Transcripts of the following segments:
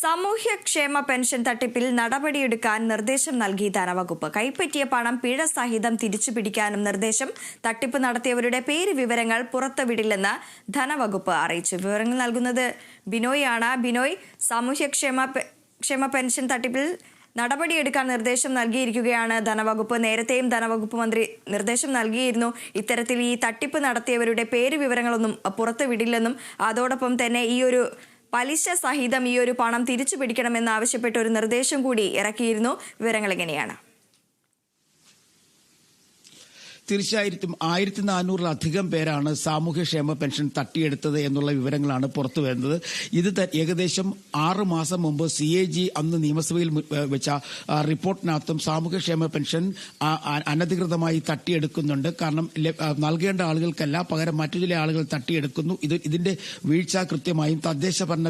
സാമൂഹ്യക്ഷേമ പെൻഷൻ തട്ടിപ്പിൽ നടപടിയെടുക്കാൻ നിർദ്ദേശം നൽകി ധനവകുപ്പ്. കൈപ്പറ്റിയ പണം പിഴ സഹിതം തിരിച്ചു പിടിക്കാനും നിർദ്ദേശം തട്ടിപ്പ് നടത്തിയവരുടെ പേര് വിവരങ്ങൾ പുറത്തുവിടില്ലെന്ന് ധനവകുപ്പ് അറിയിച്ചു. വിവരങ്ങൾ നൽകുന്നത് ബിനോയ് ആണ് ബിനോയ് സാമൂഹ്യക്ഷേമ ക്ഷേമ പെൻഷൻ തട്ടിപ്പിൽ നടപടിയെടുക്കാൻ നിർദ്ദേശം നൽകിയിരിക്കുകയാണ് ധനവകുപ്പ്. നേരത്തെയും ധനവകുപ്പ് മന്ത്രി നിർദ്ദേശം നൽകിയിരുന്നു. ഇത്തരത്തിൽ ഈ തട്ടിപ്പ് നടത്തിയവരുടെ പേര് വിവരങ്ങളൊന്നും പുറത്തുവിടില്ലെന്നും അതോടൊപ്പം തന്നെ ഈ ഒരു പലിശ സഹിതം ഈ ഒരു പണം തിരിച്ചു പിടിക്കണമെന്ന് ആവശ്യപ്പെട്ട ഒരു നിർദ്ദേശം കൂടി ഇറക്കിയിരുന്നു. വിവരങ്ങൾ എങ്ങനെയാണ് തീർച്ചയായിട്ടും ആയിരത്തി നാനൂറിലധികം പേരാണ് സാമൂഹ്യക്ഷേമ പെൻഷൻ തട്ടിയെടുത്തത് എന്നുള്ള വിവരങ്ങളാണ് പുറത്തു വരുന്നത്. ഇത് ഏകദേശം ആറ് മാസം മുമ്പ് സി എ ജി അന്ന് നിയമസഭയിൽ വെച്ച റിപ്പോർട്ടിനകത്തും സാമൂഹ്യക്ഷേമ പെൻഷൻ അനധികൃതമായി തട്ടിയെടുക്കുന്നുണ്ട്. കാരണം നൽകേണ്ട ആളുകൾക്കല്ല പകരം മറ്റു ചില ആളുകൾ തട്ടിയെടുക്കുന്നു. ഇത് ഇതിന്റെ വീഴ്ച കൃത്യമായും തദ്ദേശ ഭരണ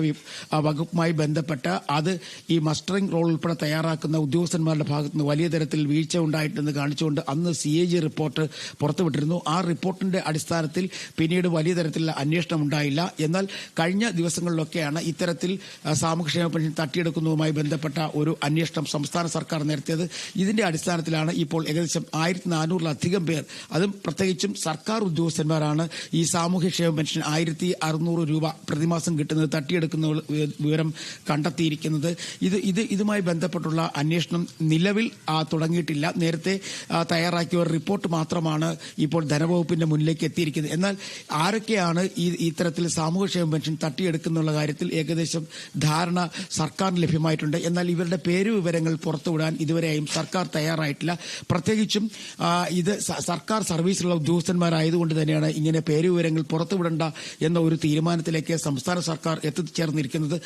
വകുപ്പുമായി ബന്ധപ്പെട്ട് അത് ഈ മസ്റ്ററിംഗ് റോൾ ഉൾപ്പെടെ തയ്യാറാക്കുന്ന ഉദ്യോഗസ്ഥന്മാരുടെ ഭാഗത്തുനിന്ന് വലിയ തരത്തിൽ വീഴ്ച ഉണ്ടായിട്ടുണ്ടെന്ന് കാണിച്ചുകൊണ്ട് അന്ന് സി എ ജി റിപ്പോർട്ട് പുറത്തുവിട്ടിരുന്നു. ആ റിപ്പോർട്ടിന്റെ അടിസ്ഥാനത്തിൽ പിന്നീട് വലിയ തരത്തിലുള്ള അന്വേഷണം ഉണ്ടായില്ല. എന്നാൽ കഴിഞ്ഞ ദിവസങ്ങളിലൊക്കെയാണ് ഇത്തരത്തിൽ സാമൂഹ്യക്ഷേമ പെൻഷൻ തട്ടിയെടുക്കുന്നതുമായി ബന്ധപ്പെട്ട ഒരു അന്വേഷണം സംസ്ഥാന സർക്കാർ നടത്തിയത്. ഇതിന്റെ അടിസ്ഥാനത്തിലാണ് ഇപ്പോൾ ഏകദേശം ആയിരത്തി നാനൂറിലധികം പേർ. അതും പ്രത്യേകിച്ചും സർക്കാർ ഉദ്യോഗസ്ഥന്മാരാണ് ഈ സാമൂഹ്യക്ഷേമ പെൻഷൻ ആയിരത്തി അറുന്നൂറ് രൂപ പ്രതിമാസം കിട്ടുന്നത് തട്ടിയെടുക്കുന്ന വിവരം കണ്ടെത്തിയിരിക്കുന്നത്. ഇത് ഇത് ഇതുമായി ബന്ധപ്പെട്ടുള്ള അന്വേഷണം നിലവിൽ തുടങ്ങിയിട്ടില്ല. നേരത്തെ തയ്യാറാക്കിയ ഒരു റിപ്പോർട്ട് മാത്രമാണ് ഇപ്പോൾ ധനവകുപ്പിന്റെ മുന്നിലേക്ക് എത്തിയിരിക്കുന്നത്. എന്നാൽ ആരൊക്കെയാണ് ഈ ഇത്തരത്തിൽ സാമൂഹ്യക്ഷേമ പെൻഷൻ തട്ടിയെടുക്കുന്നുള്ള കാര്യത്തിൽ ഏകദേശം ധാരണ സർക്കാരിന് ലഭ്യമായിട്ടുണ്ട്. എന്നാൽ ഇവരുടെ പേര് വിവരങ്ങൾ പുറത്തുവിടാൻ ഇതുവരെയും സർക്കാർ തയ്യാറായിട്ടില്ല. പ്രത്യേകിച്ചും ഇത് സർക്കാർ സർവീസിലുള്ള ഉദ്യോഗസ്ഥന്മാരായതുകൊണ്ട് തന്നെയാണ് ഇങ്ങനെ പേര് വിവരങ്ങൾ പുറത്തുവിടേണ്ട എന്ന ഒരു തീരുമാനത്തിലേക്ക് സംസ്ഥാന സർക്കാർ എത്തിച്ചേർന്നിരിക്കുന്നത്.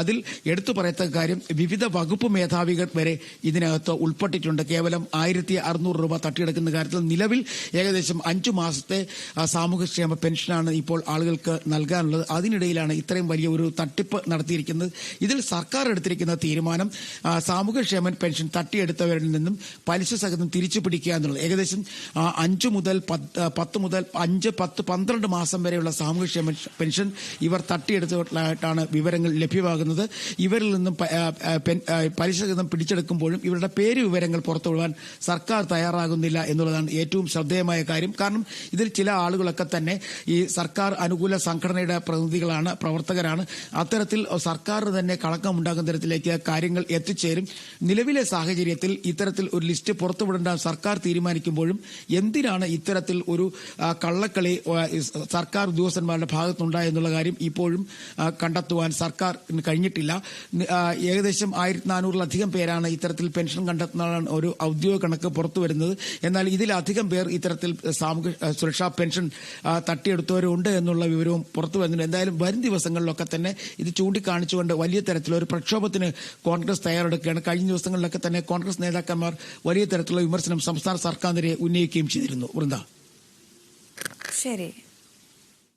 അതിൽ എടുത്തു പറയത്തക്ക കാര്യം വിവിധ വകുപ്പ് മേധാവികൾ വരെ ഇതിനകത്ത് ഉൾപ്പെട്ടിട്ടുണ്ട്. കേവലം ആയിരത്തി അറുന്നൂറ് രൂപ തട്ടിയെടുക്കുന്ന കാര്യത്തിൽ നിലവിൽ ഏകദേശം അഞ്ചു മാസത്തെ സാമൂഹ്യക്ഷേമ പെൻഷനാണ് ഇപ്പോൾ ആളുകൾക്ക് നൽകാനുള്ളത്. അതിനിടയിലാണ് ഇത്രയും വലിയ ഒരു തട്ടിപ്പ് നടത്തിയിരിക്കുന്നത്. ഇതിൽ സർക്കാർ എടുത്തിരിക്കുന്ന തീരുമാനം സാമൂഹ്യക്ഷേമ പെൻഷൻ തട്ടിയെടുത്തവരിൽ നിന്നും പലിശ സഹിതം തിരിച്ചു പിടിക്കുക എന്നുള്ളത്. ഏകദേശം അഞ്ചു മുതൽ പത്ത് മുതൽ അഞ്ച് പത്ത് പന്ത്രണ്ട് മാസം വരെയുള്ള സാമൂഹ്യക്ഷേമ പെൻഷൻ ഇവർ തട്ടിയെടുത്തതായിട്ടാണ് വിവരങ്ങൾ ലഭ്യമാകുന്നത്. ഇവരിൽ നിന്നും പലിശ സഹിതം പിടിച്ചെടുക്കുമ്പോഴും ഇവരുടെ പേര് വിവരങ്ങൾ പുറത്തുവിടാൻ സർക്കാർ തയ്യാറാകുന്നില്ല എന്നുള്ളതാണ് ഏറ്റവും ശ്രദ്ധേയമായ കാര്യം. കാരണം ഇതിൽ ചില ആളുകളൊക്കെ തന്നെ ഈ സർക്കാർ അനുകൂല സംഘടനയുടെ പ്രതിനിധികളാണ് പ്രവർത്തകരാണ്. അത്തരത്തിൽ സർക്കാർ തന്നെ കളക്കമുണ്ടാക്കുന്ന തരത്തിലേക്ക് കാര്യങ്ങൾ എത്തിച്ചേരും. നിലവിലെ സാഹചര്യത്തിൽ ഇത്തരത്തിൽ ഒരു ലിസ്റ്റ് പുറത്തുവിടേണ്ട സർക്കാർ തീരുമാനിക്കുമ്പോഴും എന്തിനാണ് ഇത്തരത്തിൽ ഒരു കള്ളക്കളി സർക്കാർ ഉദ്യോഗസ്ഥന്മാരുടെ ഭാഗത്തുണ്ടായെന്നുള്ള കാര്യം ഇപ്പോഴും കണ്ടെത്തുവാൻ സർക്കാർ കഴിഞ്ഞിട്ടില്ല. ഏകദേശം ആയിരത്തി നാനൂറിലധികം പേരാണ് ഇത്തരത്തിൽ പെൻഷൻ കണ്ടെത്തുന്ന ഒരു ഔദ്യോഗിക കണക്ക് പുറത്തു വരുന്നത് എന്നാൽ ഇതിലധികം പേർ ഇത്തരത്തിൽ സാമൂഹ്യ സുരക്ഷാ പെൻഷൻ തട്ടിയെടുത്തവരുണ്ട് എന്നുള്ള വിവരവും പുറത്തു വരുന്നുണ്ട് എന്തായാലും വരും ദിവസങ്ങളിലൊക്കെ തന്നെ ഇത് ചൂണ്ടിക്കാണിച്ചുകൊണ്ട് വലിയ തരത്തിലൊരു പ്രക്ഷോഭത്തിന് കോൺഗ്രസ് തയ്യാറെടുക്കുകയാണ്. കഴിഞ്ഞ ദിവസങ്ങളിലൊക്കെ തന്നെ കോൺഗ്രസ് നേതാക്കന്മാർ വലിയ തരത്തിലുള്ള വിമർശനം സംസ്ഥാന സർക്കാരിനെതിരെ ഉന്നയിക്കുകയും ചെയ്തിരുന്നു. വൃന്ദ. ശരി.